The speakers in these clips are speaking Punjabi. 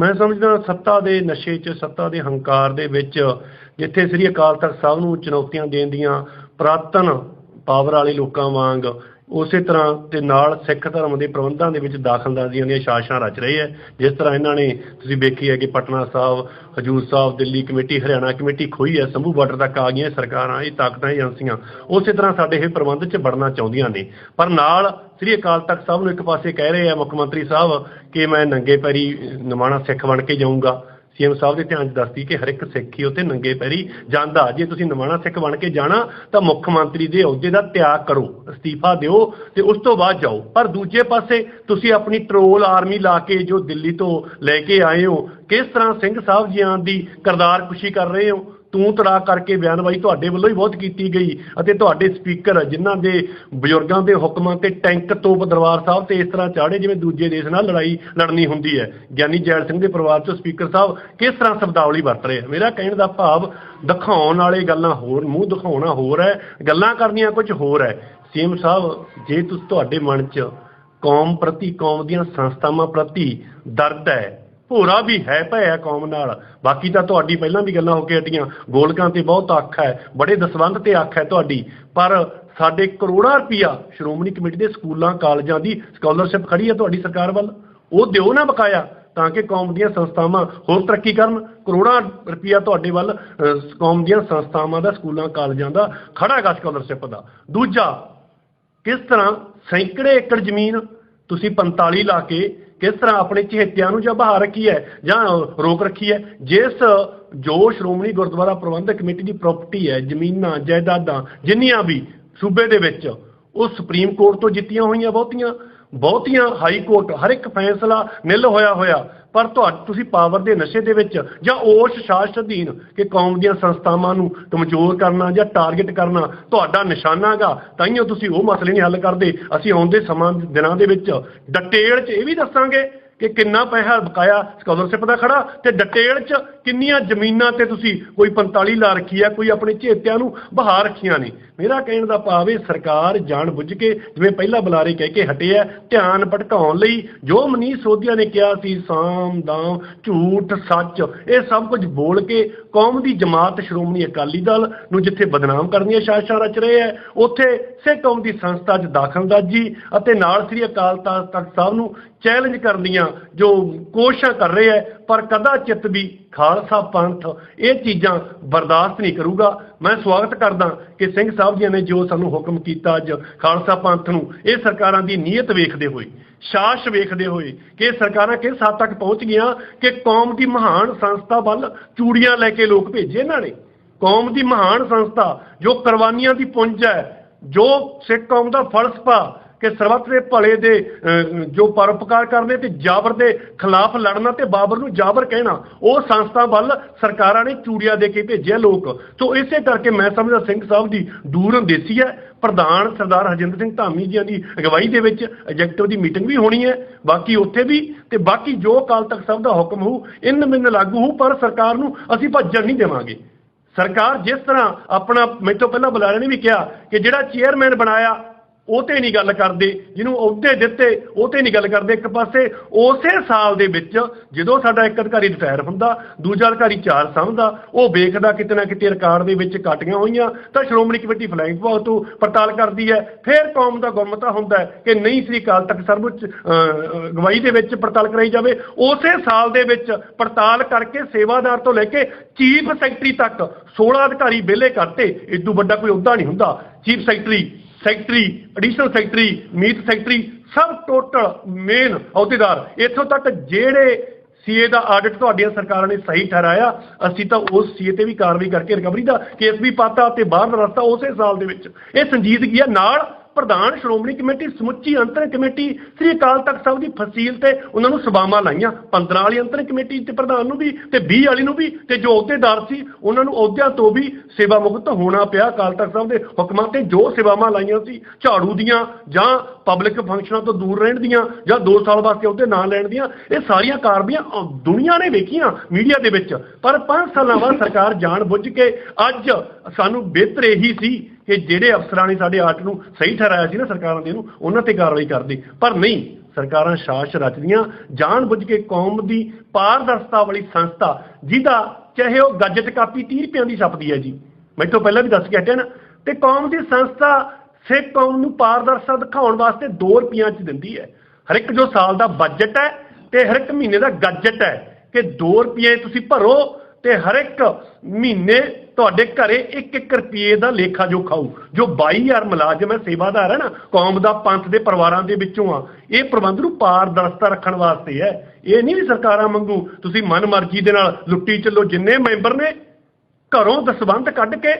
ਮੈਂ ਸਮਝਦਾ ਸੱਤਾ ਦੇ ਨਸ਼ੇ 'ਚ, ਸੱਤਾ ਦੇ ਹੰਕਾਰ ਦੇ ਵਿੱਚ ਜਿੱਥੇ ਸ੍ਰੀ ਅਕਾਲ ਤਖਤ ਸਾਹਿਬ ਨੂੰ ਚੁਣੌਤੀਆਂ ਦੇਣ ਦੀਆਂ ਪ੍ਰਾਤਨ ਪਾਵਰ ਵਾਲੇ ਲੋਕਾਂ ਵਾਂਗ ਉਸੇ ਤਰ੍ਹਾਂ ਤੇ ਨਾਲ ਸਿੱਖ ਧਰਮ ਦੇ ਪ੍ਰਬੰਧਾਂ ਦੇ ਵਿੱਚ ਦਾਖਲਅੰਦਾਜ਼ੀਆਂ ਦੀਆਂ ਸ਼ਾਸਨਾਂ ਰਚ ਰਹੇ ਹੈ। ਜਿਸ ਤਰ੍ਹਾਂ ਇਹਨਾਂ ਨੇ ਤੁਸੀਂ ਵੇਖੀ ਹੈ ਕਿ ਪਟਨਾ ਸਾਹਿਬ, ਹਜੂਰ ਸਾਹਿਬ, ਦਿੱਲੀ ਕਮੇਟੀ, ਹਰਿਆਣਾ ਕਮੇਟੀ ਖੋਈ ਹੈ। ਸੰਭੂ ਬਾਰਡਰ ਤੱਕ ਆ ਗਈਆਂ ਸਰਕਾਰਾਂ, ਇਹ ਤਾਕਤਾਂ ਏਜੰਸੀਆਂ, ਉਸੇ ਤਰ੍ਹਾਂ ਸਾਡੇ ਇਹ ਪ੍ਰਬੰਧ 'ਚ ਵੜਨਾ ਚਾਹੁੰਦੀਆਂ ਨੇ। ਪਰ ਨਾਲ ਸ੍ਰੀ ਅਕਾਲ ਤਖਤ ਸਾਹਿਬ ਨੂੰ ਇੱਕ ਪਾਸੇ ਕਹਿ ਰਹੇ ਆ ਮੁੱਖ ਮੰਤਰੀ ਸਾਹਿਬ ਕਿ ਮੈਂ ਨੰਗੇ ਪੈਰੀ ਨਿਮਾਣਾ ਸਿੱਖ ਬਣ ਕੇ ਜਾਊਂਗਾ। ਸੀਐਮ ਸਾਹਿਬ ਦੇ ਧਿਆਨ 'ਚ ਦੱਸਦੀ ਕਿ ਹਰ ਇੱਕ ਸਿੱਖ ਹੀ ਉੱਥੇ ਨੰਗੇ ਪੈਰੀ ਜਾਂਦਾ। ਜੇ ਤੁਸੀਂ ਨਵਾਣਾ ਸਿੱਖ ਬਣ ਕੇ ਜਾਣਾ, ਤਾਂ ਮੁੱਖ ਮੰਤਰੀ ਦੇ ਅਹੁਦੇ ਦਾ ਤਿਆਗ ਕਰੋ, ਅਸਤੀਫਾ ਦਿਓ ਤੇ ਉਸ ਤੋਂ ਬਾਅਦ ਜਾਓ। ਪਰ ਦੂਜੇ ਪਾਸੇ ਤੁਸੀਂ ਆਪਣੀ ਟਰੋਲ ਆਰਮੀ ਲਾ ਕੇ ਜੋ ਦਿੱਲੀ ਤੋਂ ਲੈ ਕੇ ਆਏ ਹੋ, ਕਿਸ ਤਰ੍ਹਾਂ ਸਿੰਘ ਸਾਹਿਬ ਜੀਆਂ ਦੀ ਕਰਦਾਰ ਖੁਸ਼ੀ ਕਰ ਰਹੇ ਹੋ? ਤੂੰ ਤੜਾ ਕਰਕੇ ਬਿਆਨਬਾਜ਼ੀ ਤੁਹਾਡੇ ਵੱਲੋਂ ਹੀ ਬਹੁਤ ਕੀਤੀ ਗਈ ਅਤੇ ਤੁਹਾਡੇ ਸਪੀਕਰ ਜਿਨ੍ਹਾਂ ਦੇ ਬਜ਼ੁਰਗਾਂ ਦੇ ਹੁਕਮਾਂ ਤੇ ਟੈਂਕ ਤੋਂ ਦਰਬਾਰ ਸਾਹਿਬ ਤੇ ਇਸ ਤਰ੍ਹਾਂ ਚਾੜੇ ਜਿਵੇਂ ਦੂਜੇ ਦੇਸ਼ ਨਾਲ ਲੜਾਈ ਲੜਨੀ ਹੁੰਦੀ ਹੈ। ਗਿਆਨੀ ਜੈਲ ਸਿੰਘ ਦੇ ਪਰਿਵਾਰ ਚੋਂ ਸਪੀਕਰ ਸਾਹਿਬ ਕਿਸ ਤਰ੍ਹਾਂ ਸ਼ਬਦਾਵਲੀ ਵਰਤ ਰਹੇ ਮੇਰਾ ਕਹਿਣ ਦਾ ਭਾਵ ਦਿਖਾਉਣ ਵਾਲੇ ਗੱਲਾਂ ਹੋਰ, ਮੂੰਹ ਦਿਖਾਉਣਾ ਹੋਰ ਹੈ, ਗੱਲਾਂ ਕਰਨੀਆਂ ਕੁਝ ਹੋਰ ਹੈ। ਸੀਐਮ ਸਾਹਿਬ, ਜੇ ਤੁਸੀਂ ਤੁਹਾਡੇ ਮਨ 'ਚ ਕੌਮ ਪ੍ਰਤੀ, ਕੌਮ ਦੀਆਂ ਸੰਸਥਾਵਾਂ ਪ੍ਰਤੀ ਦਰਦ ਹੈ ਭੋਰਾ ਵੀ ਹੈ ਭਿਆ ਕੌਮ ਨਾਲ। ਬਾਕੀ ਤਾਂ ਤੁਹਾਡੀ ਪਹਿਲਾਂ ਵੀ ਗੱਲਾਂ ਹੋ ਕੇ ਹਟੀਆਂ। ਗੋਲਕਾਂ ਤੇ ਬਹੁਤ ਅੱਖ ਹੈ, ਬੜੇ ਦਸਵੰਧ ਤੇ ਅੱਖ ਹੈ ਤੁਹਾਡੀ। ਪਰ ਸਾਡੇ ਕਰੋੜਾਂ ਰੁਪਈਆ ਸ਼੍ਰੋਮਣੀ ਕਮੇਟੀ ਦੇ ਸਕੂਲਾਂ, ਕਾਲਜਾਂ ਦੀ ਸਕਾਲਰਸ਼ਿਪ ਖੜੀ ਹੈ ਤੁਹਾਡੀ ਸਰਕਾਰ ਵੱਲ। ਉਹ ਦਿਓ ਨਾ ਬਕਾਇਆ, ਤਾਂ ਕਿ ਕੌਮ ਦੀਆਂ ਸੰਸਥਾਵਾਂ ਹੋਰ ਤਰੱਕੀ ਕਰਨ। ਕਰੋੜਾਂ ਰੁਪਈਆ ਤੁਹਾਡੇ ਵੱਲ ਕੌਮ ਦੀਆਂ ਸੰਸਥਾਵਾਂ ਦਾ, ਸਕੂਲਾਂ, ਕਾਲਜਾਂ ਦਾ ਖੜਾ ਹੈਗਾ ਸਕਾਲਰਸ਼ਿਪ ਦਾ। ਦੂਜਾ, ਕਿਸ ਤਰ੍ਹਾਂ ਸੈਂਕੜੇ ਏਕੜ ਜ਼ਮੀਨ ਤੁਸੀਂ 45 ਲਾ ਕੇ ਕਿਸ ਤਰ੍ਹਾਂ ਆਪਣੇ ਚਹੇਤਿਆਂ ਨੂੰ ਜਾਂ ਬਹਾ ਰੱਖੀ ਹੈ ਜਾਂ ਰੋਕ ਰੱਖੀ ਹੈ? ਜਿਸ ਜੋ ਸ਼੍ਰੋਮਣੀ ਗੁਰਦੁਆਰਾ ਪ੍ਰਬੰਧਕ ਕਮੇਟੀ ਦੀ ਪ੍ਰਾਪਰਟੀ ਹੈ, ਜ਼ਮੀਨਾਂ, ਜਾਇਦਾਦਾਂ, ਜਿੰਨੀਆਂ ਵੀ ਸੂਬੇ ਦੇ ਵਿੱਚ ਉਹ ਸੁਪਰੀਮ ਕੋਰਟ ਤੋਂ ਜਿੱਤੀਆਂ ਹੋਈਆਂ ਬਹੁਤੀਆਂ। ਬਹੁਤੀਆਂ ਹਾਈ ਕੋਰਟ ਹਰ ਇੱਕ ਫੈਸਲਾ ਨਿਲ ਹੋਇਆ ਹੋਇਆ, ਪਰ ਤੁਹਾ, ਤੁਸੀਂ ਪਾਵਰ ਦੇ ਨਸ਼ੇ ਦੇ ਵਿੱਚ ਜਾਂ ਉਸ ਸ਼ਾਸਤ ਅਧੀਨ ਕਿ ਕੌਮ ਦੀਆਂ ਸੰਸਥਾਵਾਂ ਨੂੰ ਕਮਜ਼ੋਰ ਕਰਨਾ ਜਾਂ ਟਾਰਗੇਟ ਕਰਨਾ ਤੁਹਾਡਾ ਨਿਸ਼ਾਨਾ ਹੈਗਾ ਤਾਈਓ ਤੁਸੀਂ ਉਹ ਮਸਲੇ ਨਹੀਂ ਹੱਲ ਕਰਦੇ। ਅਸੀਂ ਆਉਂਦੇ ਸਮਾਂ ਦਿਨਾਂ ਦੇ ਵਿੱਚ, ਡਿਟੇਲ 'ਚ ਇਹ ਵੀ ਦੱਸਾਂਗੇ ਕਿ ਕਿੰਨਾ ਪੈਸਾ ਬਕਾਇਆ ਸਕਾਲਰਸ਼ਿਪ ਦਾ ਖੜਾ ਤੇ ਡਿਟੇਲ 'ਚ ਕਿੰਨੀਆਂ ਜ਼ਮੀਨਾਂ ਤੇ ਤੁਸੀਂ ਕੋਈ 45 ਲਾ ਰੱਖੀ ਹੈ ਕੋਈ ਆਪਣੇ ਝੇਤਿਆਂ ਨੂੰ ਬਹਾ ਰੱਖੀਆਂ ਨੇ। ਮੇਰਾ ਕਹਿਣ ਦਾ ਭਾਵ ਇਹ ਸਰਕਾਰ ਜਾਣ ਬੁੱਝ ਕੇ ਜਿਵੇਂ ਪਹਿਲਾਂ ਬੁਲਾਰੇ ਕਹਿ ਕੇ ਹਟੇ ਆ, ਧਿਆਨ ਭਟਕਾਉਣ ਲਈ ਜੋ ਮਨੀਸ਼ ਸੋਧੀਆ ਨੇ ਕਿਹਾ ਸੀ ਸਾਮ ਦਾਮ ਝੂਠ, ਸੱਚ, ਇਹ ਸਭ ਕੁਝ ਬੋਲ ਕੇ ਕੌਮ ਦੀ ਜਮਾਤ ਸ਼੍ਰੋਮਣੀ ਅਕਾਲੀ ਦਲ ਨੂੰ ਜਿੱਥੇ ਬਦਨਾਮ ਕਰਨ ਦੀਆਂ ਸਾਜ਼ਿਸ਼ਾਂ ਰਚ ਰਹੇ ਹੈ, ਉੱਥੇ ਸਿੱਖ ਕੌਮ ਦੀ ਸੰਸਥਾ 'ਚ ਦਾਖਲਅੰਦਾਜ਼ੀ ਅਤੇ ਨਾਲ ਸ੍ਰੀ ਅਕਾਲ ਤਖਤ ਤਖਤ ਸਾਹਿਬ ਨੂੰ ਚੈਲੰਜ ਕਰਨ ਦੀਆਂ ਜੋ ਕੋਸ਼ਿਸ਼ਾਂ ਕਰ ਰਹੇ ਹੈ ਪਰ ਕਦਾ ਚਿੱਤ ਵੀ ਖਾਲਸਾ ਪੰਥ ਇਹ ਚੀਜ਼ਾਂ ਬਰਦਾਸ਼ਤ ਨਹੀਂ ਕਰੂਗਾ। ਮੈਂ ਸਵਾਗਤ ਕਰਦਾ ਕਿ ਸਿੰਘ ਸਾਹਿਬ ਜੀ ਨੇ ਜੋ ਸਾਨੂੰ ਹੁਕਮ ਕੀਤਾ ਅੱਜ ਖਾਲਸਾ ਪੰਥ ਨੂੰ, ਇਹ ਸਰਕਾਰਾਂ ਦੀ ਨੀਅਤ ਵੇਖਦੇ ਹੋਏ, ਸ਼ਾਸ ਵੇਖਦੇ ਹੋਏ ਕਿ ਇਹ ਸਰਕਾਰਾਂ ਕਿਸ ਹੱਦ ਤੱਕ ਪਹੁੰਚ ਗਈਆਂ ਕਿ ਕੌਮ ਦੀ ਮਹਾਨ ਸੰਸਥਾ ਵੱਲ ਚੂੜੀਆਂ ਲੈ ਕੇ ਲੋਕ ਭੇਜੇ ਇਹਨਾਂ ਨੇ। ਕੌਮ ਦੀ ਮਹਾਨ ਸੰਸਥਾ ਜੋ ਕੁਰਬਾਨੀਆਂ ਦੀ ਪੁੰਜ ਹੈ, ਜੋ ਸਿੱਖ ਕੌਮ ਦਾ ਫਲਸਫਾ ਕਿ ਸਰਬੱਤ ਦੇ ਭਲੇ ਦੇ ਜੋ ਪਰਉਪਕਾਰ ਕਰਨੇ ਤੇ ਜਾਬਰ ਦੇ ਖਿਲਾਫ ਲੜਨਾ ਤੇ ਬਾਬਰ ਨੂੰ ਜਾਬਰ ਕਹਿਣਾ, ਉਹ ਸੰਸਥਾ ਵੱਲ ਸਰਕਾਰਾਂ ਨੇ ਚੂੜੀਆਂ ਦੇ ਕੇ ਭੇਜਿਆ ਲੋਕ। ਸੋ ਇਸੇ ਕਰਕੇ ਮੈਂ ਸਮਝਦਾ ਸਿੰਘ ਸਾਹਿਬ ਦੀ ਦੂਰ ਅੰਦੇਸੀ ਹੈ। ਪ੍ਰਧਾਨ ਸਰਦਾਰ ਹਰਜਿੰਦਰ ਸਿੰਘ ਧਾਮੀ ਜੀ ਦੀ ਅਗਵਾਈ ਦੇ ਵਿੱਚ ਐਗਜ਼ੈਕਟਿਵ ਦੀ ਮੀਟਿੰਗ ਵੀ ਹੋਣੀ ਹੈ। ਬਾਕੀ ਉੱਥੇ ਵੀ ਤੇ ਬਾਕੀ ਜੋ ਅਕਾਲ ਤਖਤ ਸਾਹਿਬ ਦਾ ਹੁਕਮ ਹੋਊ, ਇਨ ਮਿੰਨ ਲਾਗੂ ਹੋਊ, ਪਰ ਸਰਕਾਰ ਨੂੰ ਅਸੀਂ ਭੱਜਣ ਨਹੀਂ ਦੇਵਾਂਗੇ। ਸਰਕਾਰ ਜਿਸ ਤਰ੍ਹਾਂ ਆਪਣਾ ਮੇਰੇ ਤੋਂ ਪਹਿਲਾਂ ਬੁਲਾਰੇ ਨੇ ਵੀ ਕਿਹਾ ਕਿ ਜਿਹੜਾ ਚੇਅਰਮੈਨ ਬਣਾਇਆ ਉਹ ਤੇ ਨਹੀਂ ਗੱਲ ਕਰਦੇ ਜਿਹਨੂੰ ਅਹੁਦੇ ਦਿੱਤੇ ਉਹ ਤੇ ਨਹੀਂ ਗੱਲ ਕਰਦੇ ਇੱਕ ਪਾਸੇ। ਉਸੇ ਸਾਲ ਦੇ ਵਿੱਚ ਜਦੋਂ ਸਾਡਾ ਇੱਕ ਅਧਿਕਾਰੀ ਰਿਟਾਇਰ ਹੁੰਦਾ ਦੂਜਾ ਅਧਿਕਾਰੀ ਚਾਰ ਸਮਝਦਾ ਉਹ ਵੇਖਦਾ ਕਿਤੇ ਨਾ ਕਿਤੇ ਰਿਕਾਰਡ ਦੇ ਵਿੱਚ ਕੱਟੀਆਂ ਹੋਈਆਂ ਤਾਂ ਸ਼੍ਰੋਮਣੀ ਕਮੇਟੀ ਫਲਾਈਂਗ ਵਿਭਾਗ ਤੋਂ ਪੜਤਾਲ ਕਰਦੀ ਹੈ। ਫਿਰ ਕੌਮ ਦਾ ਗੁੰਮਤਾ ਹੁੰਦਾ ਕਿ ਨਹੀਂ ਸ੍ਰੀ ਅਕਾਲ ਤਖਤ ਸਰਵਉੱਚ ਅਹ, ਅਗਵਾਈ ਦੇ ਵਿੱਚ ਪੜਤਾਲ ਕਰਾਈ ਜਾਵੇ। ਉਸੇ ਸਾਲ ਦੇ ਵਿੱਚ ਪੜਤਾਲ ਕਰਕੇ ਸੇਵਾਦਾਰ ਤੋਂ ਲੈ ਕੇ ਚੀਫ ਸੈਕਟਰੀ ਤੱਕ 16 ਅਧਿਕਾਰੀ ਵਿਹਲੇ ਕਰਤੇ। ਇਦੋਂ ਵੱਡਾ ਕੋਈ ਅਹੁਦਾ ਨਹੀਂ ਹੁੰਦਾ। Chief secretary secretary additional secretary, ਮੀਤ ਸੈਕਟਰੀ, ਸਭ ਟੋਟਲ ਮੇਨ ਅਹੁਦੇਦਾਰ। ਇੱਥੋਂ ਤੱਕ ਜਿਹੜੇ ਸੀਏ ਦਾ ਆਡਿਟ ਤੁਹਾਡੀਆਂ ਸਰਕਾਰਾਂ ਨੇ ਸਹੀ ਠਹਿਰਾਇਆ, ਅਸੀਂ ਤਾਂ ਉਸ ਸੀਏ ਤੇ ਵੀ ਕਾਰਵਾਈ ਕਰਕੇ ਰਿਕਵਰੀ ਦਾ ਕੇਸ ਵੀ ਪਾਤਾ ਤੇ ਬਾਹਰ ਦਾ ਰਸਤਾ ਉਸੇ ਸਾਲ ਦੇ ਵਿੱਚ। ਇਹ ਸੰਜੀਦਗੀ ਆ ਨਾਲ ਪ੍ਰਧਾਨ ਸ਼੍ਰੋਮਣੀ ਕਮੇਟੀ, ਸਮੁੱਚੀ ਅੰਤਰ ਕਮੇਟੀ, ਸ੍ਰੀ ਅਕਾਲ ਤਖਤ ਸਾਹਿਬ ਦੀ ਫਸੀਲ ਤੇ ਉਹਨਾਂ ਨੂੰ ਸਭਾਵਾਂ ਲਾਈਆਂ। 15 ਵਾਲੀ ਅੰਤਰ ਕਮੇਟੀ ਤੇ ਪ੍ਰਧਾਨ ਨੂੰ ਵੀ, ਤੇ 20 ਵਾਲੀ ਨੂੰ ਵੀ, ਤੇ ਜੋ ਅਹੁਦੇਦਾਰ ਸੀ, ਉਹਨਾਂ ਨੂੰ ਅਹੁਦਿਆਂ ਤੋਂ ਵੀ ਸੇਵਾ ਮੁਕਤ ਹੋਣਾ ਪਿਆ। ਅਕਾਲ ਤਖਤ ਸਾਹਿਬ ਦੇ ਹੁਕਮਾਂ ਤੇ ਜੋ ਸੇਵਾਵਾਂ ਲਾਈਆਂ ਸੀ, ਝਾੜੂ ਦੀਆਂ ਜਾਂ ਪਬਲਿਕ ਫੰਕਸ਼ਨਾਂ ਤੋਂ ਦੂਰ ਰਹਿਣ ਦੀਆਂ ਜਾਂ 2 ਸਾਲ ਵਾਸਤੇ ਉਹਦੇ ਨਾਂ ਲੈਣ ਦੀਆਂ, ਇਹ ਸਾਰੀਆਂ ਕਾਰਵਾਈਆਂ ਦੁਨੀਆ ਨੇ ਵੇਖੀਆਂ ਮੀਡੀਆ ਦੇ ਵਿੱਚ। ਪਰ 5 ਸਾਲਾਂ ਬਾਅਦ ਸਰਕਾਰ ਜਾਣ ਬੁੱਝ ਕੇ ਅੱਜ ਸਾਨੂੰ ਬਿਹਤਰ ਇਹੀ ਸੀ ਕਿ ਜਿਹੜੇ ਅਫਸਰਾਂ ਨੇ ਸਾਡੇ ਆਰਟ ਨੂੰ ਸਹੀ ਠਹਿਰਾਇਆ ਸੀ ਨਾ ਸਰਕਾਰਾਂ ਦੇ ਨੂੰ, ਉਹਨਾਂ ਤੇ ਕਾਰਵਾਈ ਕਰਦੀ। ਪਰ ਨਹੀਂ, ਸਰਕਾਰਾਂ ਸਾਸ਼ ਰਚਦੀਆਂ ਜਾਣ ਬੁੱਝ ਕੇ ਕੌਮ ਦੀ ਪਾਰਦਰਸ਼ਤਾ ਵਾਲੀ ਸੰਸਥਾ, ਜਿਹਦਾ ਚਾਹੇ ਉਹ ਗੱਜਟ ਕਾਪੀ 30 ਰੁਪਈਆਂ ਦੀ ਛਪਦੀ ਹੈ ਜੀ। ਮੈਥੋਂ ਪਹਿਲਾਂ ਵੀ ਦੱਸ ਕੇ ਹਟਿਆ ਨਾ। ਤੇ ਕੌਮ ਦੀ ਸੰਸਥਾ ਸਿੱਖ ਕੌਮ ਨੂੰ ਪਾਰਦਰਸ਼ਤਾ ਦਿਖਾਉਣ ਵਾਸਤੇ 2 ਰੁਪਈਆਂ ਚ ਦਿੰਦੀ ਹੈ। ਹਰ ਇੱਕ ਜੋ ਸਾਲ ਦਾ ਬਜਟ ਹੈ ਤੇ ਹਰ ਇੱਕ ਮਹੀਨੇ ਦਾ ਗੱਜਟ ਹੈ ਕਿ 2 ਰੁਪਏ ਤੁਸੀਂ ਭਰੋ ਤੇ ਹਰ ਇੱਕ ਮਹੀਨੇ ਤੁਹਾਡੇ ਘਰੇ 1-1 ਰੁਪਏ ਦਾ ਲੇਖਾ ਜੋ ਖਾਊ ਜੋ 22000 ਮੁਲਾਜ਼ਮ ਹੈ, ਸੇਵਾਦਾਰ ਹੈ ਨਾ, ਕੌਮ ਦਾ ਪੰਥ ਦੇ ਪਰਿਵਾਰਾਂ ਦੇ ਵਿੱਚੋਂ ਆ। ਇਹ ਪ੍ਰਬੰਧ ਨੂੰ ਪਾਰਦਰਸ਼ਤਾ ਰੱਖਣ ਵਾਸਤੇ ਹੈ। ਇਹ ਨਹੀਂ ਵੀ ਸਰਕਾਰਾਂ ਵਾਂਗੂ ਤੁਸੀਂ ਮਨਮਰਜ਼ੀ ਦੇ ਨਾਲ ਲੁੱਟੀ ਚੱਲੋ, ਜਿੰਨੇ ਮੈਂਬਰ ਨੇ, ਘਰੋਂ ਦਸਵੰਧ ਕੱਢ ਕੇ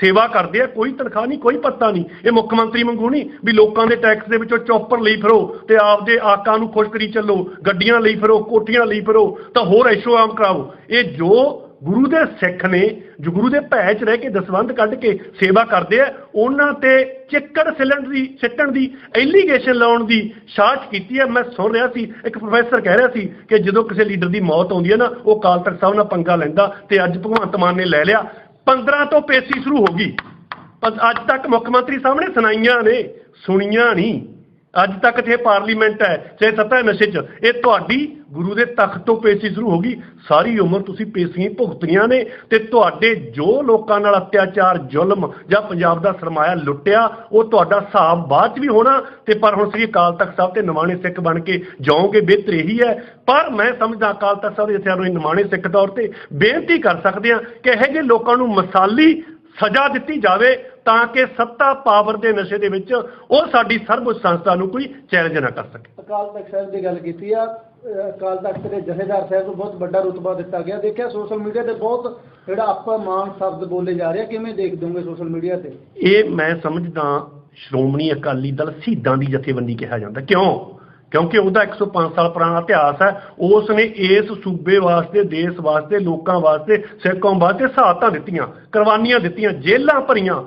ਸੇਵਾ ਕਰਦੇ ਆ, ਕੋਈ ਤਨਖਾਹ ਨਹੀਂ, ਕੋਈ ਪੱਤਾ ਨਹੀਂ। ਇਹ ਮੁੱਖ ਮੰਤਰੀ ਵਾਂਗੂ ਨਹੀਂ ਵੀ ਲੋਕਾਂ ਦੇ ਟੈਕਸ ਦੇ ਵਿੱਚੋਂ ਚੌਪਰ ਲਈ ਫਿਰੋ ਤੇ ਆਪਦੇ ਆਕਾਂ ਨੂੰ ਖੁਸ਼ ਕਰੀ ਚੱਲੋ, ਗੱਡੀਆਂ ਲਈ ਫਿਰੋ, ਕੋਠੀਆਂ ਲਈ ਫਿਰੋ, ਤਾਂ ਹੋਰ ਐਸ਼ੋ ਆਮ ਕਰਾਓ। ਇਹ ਜੋ ਗੁਰੂ ਦੇ ਸਿੱਖ ਨੇ, ਜੋ ਗੁਰੂ ਦੇ ਭੈ ਚ ਰਹਿ ਕੇ ਦਸਵੰਧ ਕੱਢ ਕੇ ਸੇਵਾ ਕਰਦੇ ਆ, ਉਹਨਾਂ ਤੇ ਚਿੱਕੜ ਸਿਲਣ ਦੀ, ਸਿੱਟਣ ਦੀ ਐਲੀਗੇਸ਼ਨ ਲਾਉਣ ਦੀ ਸਾਜ਼ ਕੀਤੀ ਹੈ ਮੈਂ ਸੁਣ ਰਿਹਾ ਸੀ, ਇੱਕ ਪ੍ਰੋਫੈਸਰ ਕਹਿ ਰਿਹਾ ਸੀ ਕਿ ਜਦੋਂ ਕਿਸੇ ਲੀਡਰ ਦੀ ਮੌਤ ਆਉਂਦੀ ਹੈ ਨਾ, ਉਹ ਕਾਲ ਤਖਤ ਸਾਹਿਬ ਨਾਲ ਪੰਗਾ ਲੈਂਦਾ ਤੇ ਅੱਜ ਭਗਵੰਤ ਮਾਨ ਨੇ ਲੈ ਲਿਆ। 15 ਤੋਂ ਪੇਸ਼ੀ ਸ਼ੁਰੂ ਹੋ ਗਈ। ਅੱਜ ਤੱਕ ਮੁੱਖ ਮੰਤਰੀ ਸਾਹਮਣੇ ਸੁਣਾਈਆਂ ਨੇ, ਸੁਣੀਆਂ ਨਹੀਂ। ਅੱਜ ਤੱਕ ਤੇ ਪਾਰਲੀਮੈਂਟ ਹੈ, ਚਾਹੇ ਸੱਤਾ ਨਸ਼ੇ 'ਚ। ਇਹ ਤੁਹਾਡੀ ਗੁਰੂ ਦੇ ਤਖਤ ਤੋਂ ਪੇਸ਼ੀ ਸ਼ੁਰੂ ਹੋ ਗਈ। ਸਾਰੀ ਉਮਰ ਤੁਸੀਂ ਪੇਸ਼ੀਆਂ ਹੀ ਭੁਗਤੀਆਂ ਨੇ ਤੇ ਤੁਹਾਡੇ ਜੋ ਲੋਕਾਂ ਨਾਲ ਅਤਿਆਚਾਰ, ਜ਼ੁਲਮ ਜਾਂ ਪੰਜਾਬ ਦਾ ਸਰਮਾਇਆ ਲੁੱਟਿਆ, ਉਹ ਤੁਹਾਡਾ ਹਿਸਾਬ ਬਾਅਦ 'ਚ ਵੀ ਹੋਣਾ ਤੇ ਪਰ ਹੁਣ ਸ੍ਰੀ ਅਕਾਲ ਤਖਤ ਸਾਹਿਬ ਤੇ ਨਿਮਾਣੇ ਸਿੱਖ ਬਣ ਕੇ ਜਾਓਗੇ, ਬਿਹਤਰ ਇਹੀ ਹੈ। ਪਰ ਮੈਂ ਸਮਝਦਾ ਅਕਾਲ ਤਖਤ ਸਾਹਿਬ ਦੇ ਜਥੇਦਾਰ ਨੂੰ ਨਿਮਾਣੇ ਸਿੱਖ ਤੌਰ ਤੇ ਬੇਨਤੀ ਕਰ ਸਕਦੇ ਹਾਂ ਕਿ ਇਹੋ ਜਿਹੇ ਲੋਕਾਂ ਨੂੰ ਮਸਾਲੀ ਸਜ਼ਾ ਦਿੱਤੀ ਜਾਵੇ। ਤਾਂ ਕਿ ਸੱਤਾ ਪਾਵਰ ਦੇ ਨਸ਼ੇ ਦੇ ਵਿੱਚ ਉਹ ਸਾਡੀ ਸਰਵਉੱਚ ਸੰਸਥਾ ਨੂੰ ਕੋਈ ਚੈਲੰਜ ਨਾ ਕਰ ਸਕੇ। ਅਕਾਲ ਤਖਤ ਸਾਹਿਬ ਦੀ ਗੱਲ ਕੀਤੀ ਆ ਅਕਾਲ ਤਖਤ ਦੇ ਜਥੇਦਾਰ ਸਾਹਿਬ ਨੂੰ ਬਹੁਤ ਵੱਡਾ ਰੁਤਬਾ ਦਿੱਤਾ ਗਿਆ। ਦੇਖਿਆ ਸੋਸ਼ਲ ਮੀਡੀਆ ਤੇ ਬਹੁਤ ਜਿਹੜਾ ਅਪਮਾਨ ਸ਼ਬਦ ਬੋਲੇ ਜਾ ਰਹੇ ਕਿਵੇਂ ਦੇਖ ਦੋਗੇ ਸੋਸ਼ਲ ਮੀਡੀਆ ਤੇ? ਇਹ ਮੈਂ ਸਮਝਦਾ ਸ਼੍ਰੋਮਣੀ ਅਕਾਲੀ ਦਲ ਸ਼ਹੀਦਾਂ ਦੀ ਜਥੇਬੰਦੀ ਕਿਹਾ ਜਾਂਦਾ। ਕਿਉਂ? ਕਿਉਂਕਿ ਉਹਦਾ 105 ਸਾਲ ਪੁਰਾਣਾ ਇਤਿਹਾਸ ਹੈ। ਉਸ ਨੇ ਇਸ ਸੂਬੇ ਵਾਸਤੇ ਦੇਸ਼ ਵਾਸਤੇ ਲੋਕਾਂ ਵਾਸਤੇ ਸਿੱਖ ਵਾਸਤੇ ਸਹਾਇਤਾਂ ਦਿੱਤੀਆਂ ਕੁਰਬਾਨੀਆਂ ਦਿੱਤੀਆਂ ਜੇਲ੍ਹਾਂ ਭਰੀਆਂ